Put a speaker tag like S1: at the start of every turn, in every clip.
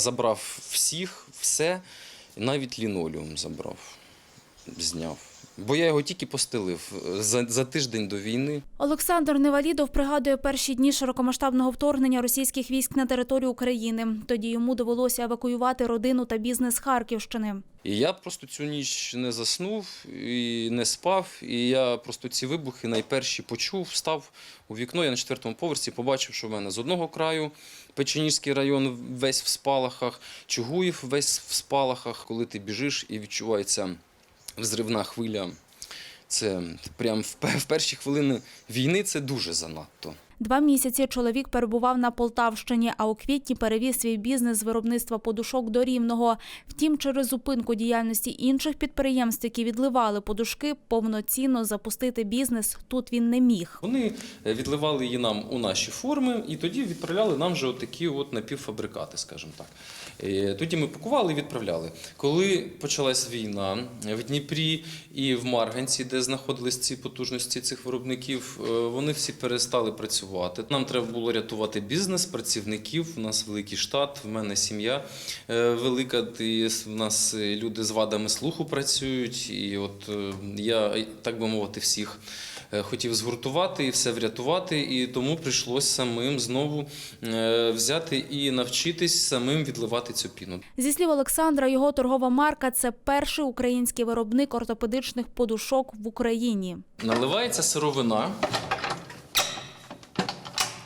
S1: Забрав всіх, все, навіть лінолеум забрав, зняв. Бо я його тільки постелив е, за, за тиждень до війни.
S2: Олександр Невалідов пригадує перші дні широкомасштабного вторгнення російських військ на територію України. Тоді йому довелося евакуювати родину та бізнес Харківщини.
S1: І я просто цю ніч не заснув і не спав. І я просто ці вибухи найперші почув, встав у вікно. Я на четвертому поверсі побачив, що в мене з одного краю Печеніжський район весь в спалахах, Чугуїв весь в спалахах. Коли ти біжиш і відчувається взривна хвиля. Це прям в пе- в перші хвилини війни це дуже занадто.
S2: Два місяці чоловік перебував на Полтавщині, а у квітні перевіз свій бізнес з виробництва подушок до Рівного. Втім, через зупинку діяльності інших підприємств, які відливали подушки, повноцінно запустити бізнес тут він не міг.
S1: Вони е, відливали її нам у наші форми, і тоді відправляли нам вже отакі от напівфабрикати, скажімо так. Е, Тоді ми пакували і відправляли. Коли почалась війна в Дніпрі і в Марганці, де знаходились ці потужності цих виробників, е, вони всі перестали працювати. Нам треба було рятувати бізнес, працівників. У нас великий штат, в мене сім'я е, велика. і В нас е, люди з вадами слуху працюють. І от е, я, так би мовити, всіх хотів згуртувати і все врятувати, і тому прийшлось самим знову взяти і навчитись самим відливати цю піну.
S2: Зі слів Олександра, його торгова марка це перший український виробник ортопедичних подушок в Україні.
S1: Наливається сировина.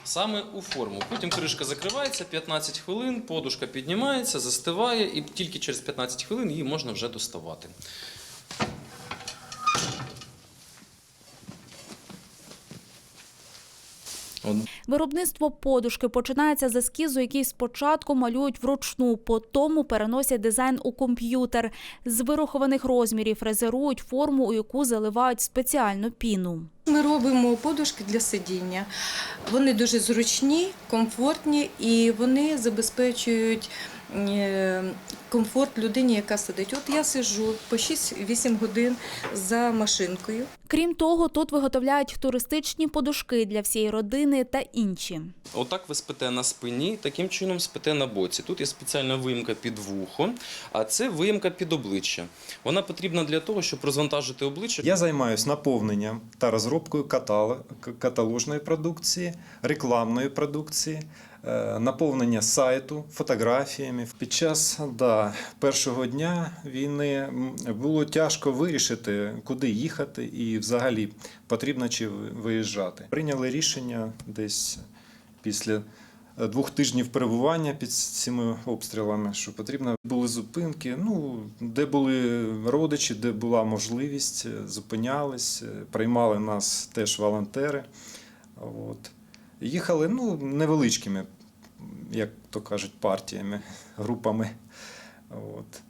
S1: Саме у форму. Потім кришка закривається 15 хвилин, подушка піднімається, застиває, і тільки через 15 хвилин її можна вже доставати.
S2: Виробництво подушки починається з ескізу, який спочатку малюють вручну, потім переносять дизайн у комп'ютер. З вирахованих розмірів фрезерують форму, у яку заливають спеціальну піну.
S3: Ми робимо подушки для сидіння. Вони дуже зручні, комфортні і вони забезпечують комфорт людині, яка сидить. От я сиджу по 6-8 годин за машинкою.
S2: Крім того, тут виготовляють туристичні подушки для всієї родини та інші.
S1: Отак ви спите на спині, таким чином спите на боці. Тут є спеціальна виїмка під вухо, а це виїмка під обличчя. Вона потрібна для того, щоб розвантажити обличчя.
S4: Я займаюся наповненням та розробкою каталожної продукції, рекламної продукції, е, наповнення сайту фотографіями. Під час да, першого дня війни було тяжко вирішити, куди їхати і взагалі потрібно чи виїжджати. Прийняли рішення десь після е, двох тижнів перебування під цими обстрілами, що потрібно були зупинки. Ну, де були родичі, де була можливість, е, зупинялись, е, приймали нас теж волонтери. От. Їхали ну, невеличкими, як то кажуть, партіями, групами. От.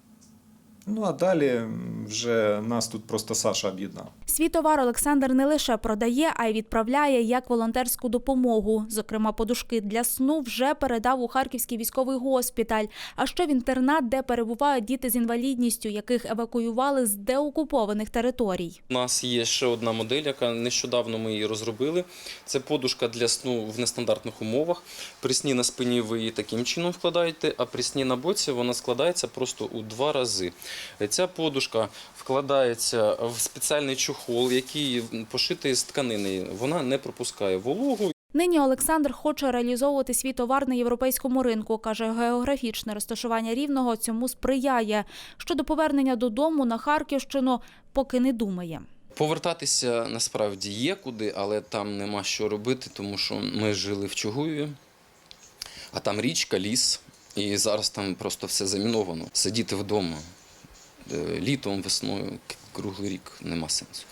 S4: Ну а далі вже нас тут просто Саша об'єднав.
S2: Свій товар Олександр не лише продає, а й відправляє як волонтерську допомогу. Зокрема, подушки для сну вже передав у Харківський військовий госпіталь, а ще в інтернат, де перебувають діти з інвалідністю, яких евакуювали з деокупованих територій.
S1: У нас є ще одна модель, яка нещодавно ми її розробили. Це подушка для сну в нестандартних умовах. При сні на спині ви її таким чином вкладаєте, а при сні на боці вона складається просто у два рази. Ця подушка вкладається в спеціальний чохол, який пошитий з тканини. Вона не пропускає вологу
S2: Нині Олександр хоче реалізовувати свій товар на європейському ринку. каже, географічне розташування рівного цьому сприяє. Щодо повернення додому на Харківщину, поки не думає.
S1: Повертатися насправді є куди, але там нема що робити, тому що ми жили в Чугуєві, а там річка, ліс, і зараз там просто все заміновано. Сидіти вдома літом, весною, круглий рік нема сенсу.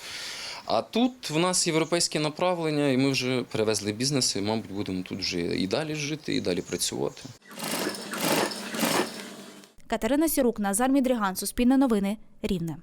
S1: А тут в нас європейське направлення, і ми вже перевезли бізнес, і, мабуть, будемо тут вже і далі жити, і далі працювати.
S2: Катерина Сірук, Назар Мідріган, Суспільне новини, Рівне.